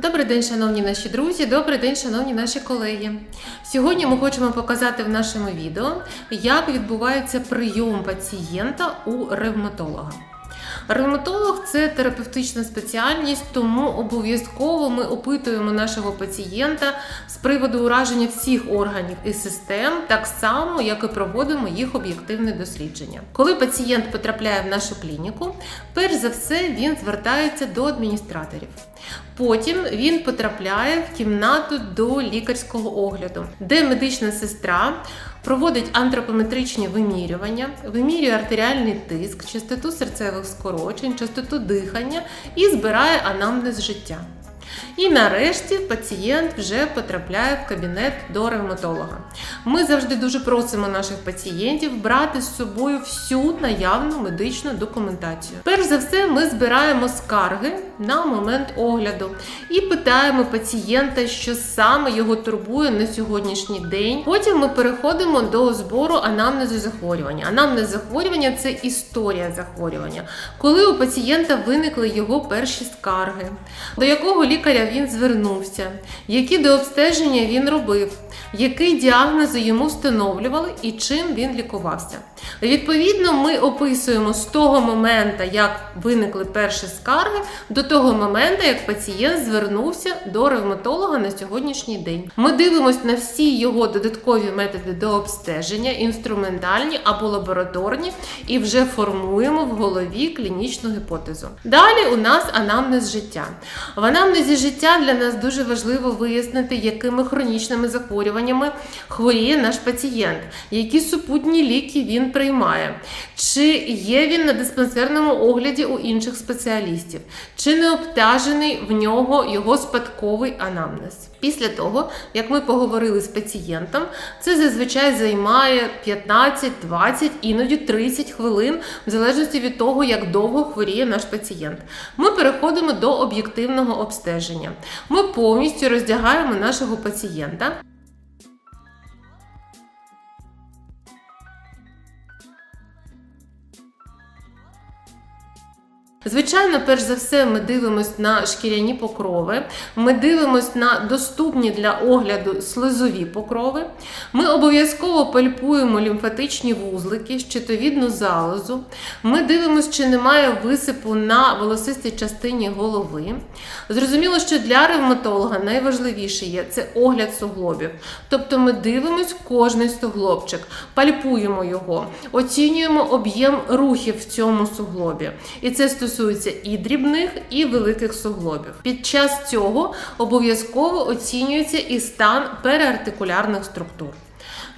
Добрий день, шановні наші друзі, добрий день, шановні наші колеги. Сьогодні ми хочемо показати в нашому відео, як відбувається прийом пацієнта у ревматолога. Ревматолог це терапевтична спеціальність, тому обов'язково ми опитуємо нашого пацієнта з приводу ураження всіх органів і систем, так само як і проводимо їх об'єктивне дослідження. Коли пацієнт потрапляє в нашу клініку, перш за все він звертається до адміністраторів. Потім він потрапляє в кімнату до лікарського огляду, де медична сестра проводить антропометричні вимірювання, вимірює артеріальний тиск, частоту серцевих скорочень, частоту дихання і збирає анамнез життя. І нарешті пацієнт вже потрапляє в кабінет до ревматолога. Ми завжди дуже просимо наших пацієнтів брати з собою всю наявну медичну документацію. Перш за все, ми збираємо скарги на момент огляду і питаємо пацієнта, що саме його турбує на сьогоднішній день. Потім ми переходимо до збору анамнезу захворювання. Анамнез захворювання це історія захворювання, коли у пацієнта виникли його перші скарги, до якого лікаря він звернувся, які до обстеження він робив, які діагнози йому встановлювали і чим він лікувався. Відповідно, ми описуємо з того моменту, як виникли перші скарги, до того моменту, як пацієнт звернувся до ревматолога на сьогоднішній день. Ми дивимося на всі його додаткові методи до обстеження, інструментальні або лабораторні, і вже формуємо в голові клінічну гіпотезу. Далі у нас анамнез життя. В анамнезі життя для нас дуже важливо вияснити, якими хронічними захворюваннями хворіє наш пацієнт, які супутні ліки він приймає, чи є він на диспансерному огляді у інших спеціалістів, чи не обтяжений в нього його спадковий анамнез. Після того, як ми поговорили з пацієнтом, це зазвичай займає 15, 20, іноді 30 хвилин, в залежності від того, як довго хворіє наш пацієнт. Ми переходимо до об'єктивного обстеження. Ми повністю роздягаємо нашого пацієнта. Звичайно, перш за все, ми дивимось на шкіряні покрови, ми дивимось на доступні для огляду слизові покрови. Ми обов'язково пальпуємо лімфатичні вузлики, щитовідну залозу. Ми дивимося, чи немає висипу на волосистій частині голови. Зрозуміло, що для ревматолога найважливіше є це огляд суглобів. Тобто ми дивимось кожний суглобчик, пальпуємо його, оцінюємо об'єм рухів в цьому суглобі. І це стосується і дрібних, і великих суглобів. Під час цього обов'язково оцінюється і стан переартикулярних структур.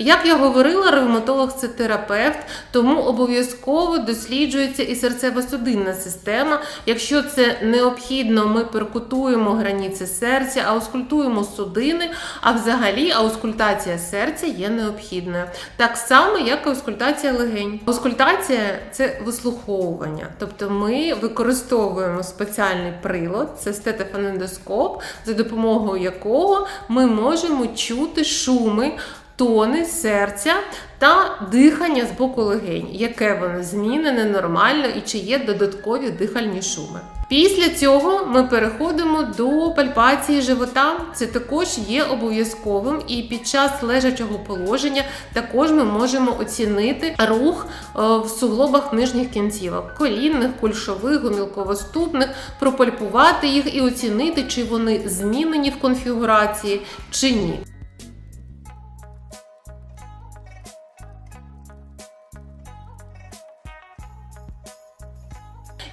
Як я говорила, ревматолог це терапевт, тому обов'язково досліджується і серцево-судинна система. Якщо це необхідно, ми перкутуємо границі серця, аускультуємо судини, а взагалі аускультація серця є необхідною. Так само, як аускультація легень. Аускультація це вислуховування, тобто ми використовуємо спеціальний прилад, це стетофонендоскоп, за допомогою якого ми можемо чути шуми тони серця та дихання з боку легень, яке воно змінене нормально і чи є додаткові дихальні шуми. Після цього ми переходимо до пальпації живота. Це також є обов'язковим, і під час лежачого положення також ми можемо оцінити рух е, в суглобах нижніх кінцівок, колінних, кульшових, гомілковоступних, пропальпувати їх і оцінити, чи вони змінені в конфігурації, чи ні.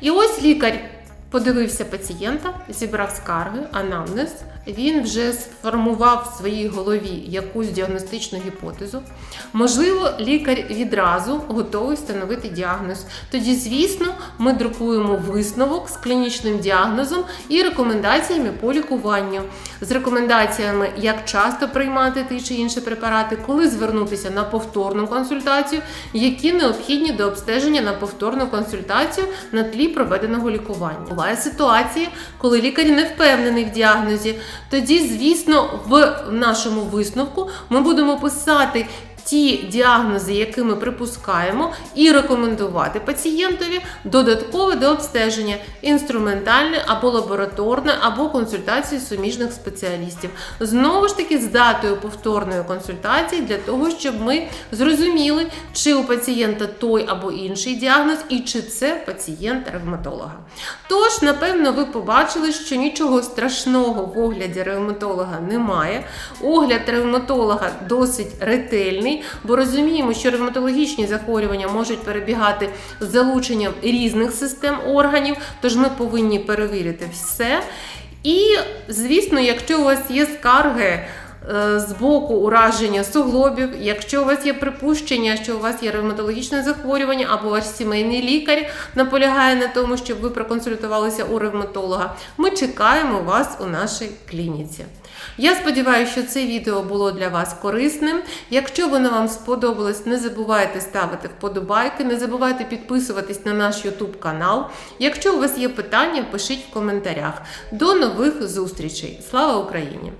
І ось лікар подивився пацієнта, зібрав скарги, анамнез. Він вже сформував в своїй голові якусь діагностичну гіпотезу. Можливо, лікар відразу готовий встановити діагноз. Тоді, звісно, ми друкуємо висновок з клінічним діагнозом і рекомендаціями по лікуванню, з рекомендаціями, як часто приймати ті чи інші препарати, коли звернутися на повторну консультацію, які необхідні до обстеження на повторну консультацію на тлі проведеного лікування. Буває ситуація, коли лікар не впевнений в діагнозі. Тоді, звісно, в нашому висновку ми будемо писати ті діагнози, які ми припускаємо, і рекомендувати пацієнтові додаткове до обстеження інструментальне або лабораторне, або консультації суміжних спеціалістів. Знову ж таки, з датою повторної консультації для того, щоб ми зрозуміли, чи у пацієнта той або інший діагноз, і чи це пацієнт ревматолога. Тож, напевно, ви побачили, що нічого страшного в огляді ревматолога немає. Огляд ревматолога досить ретельний, бо розуміємо, що ревматологічні захворювання можуть перебігати з залученням різних систем органів, тож ми повинні перевірити все. І, звісно, якщо у вас є скарги, з боку ураження суглобів, якщо у вас є припущення, що у вас є ревматологічне захворювання, або ваш сімейний лікар наполягає на тому, щоб ви проконсультувалися у ревматолога, ми чекаємо вас у нашій клініці. Я сподіваюся, що це відео було для вас корисним. Якщо воно вам сподобалось, не забувайте ставити вподобайки, не забувайте підписуватись на наш YouTube канал. Якщо у вас є питання, пишіть в коментарях. До нових зустрічей! Слава Україні!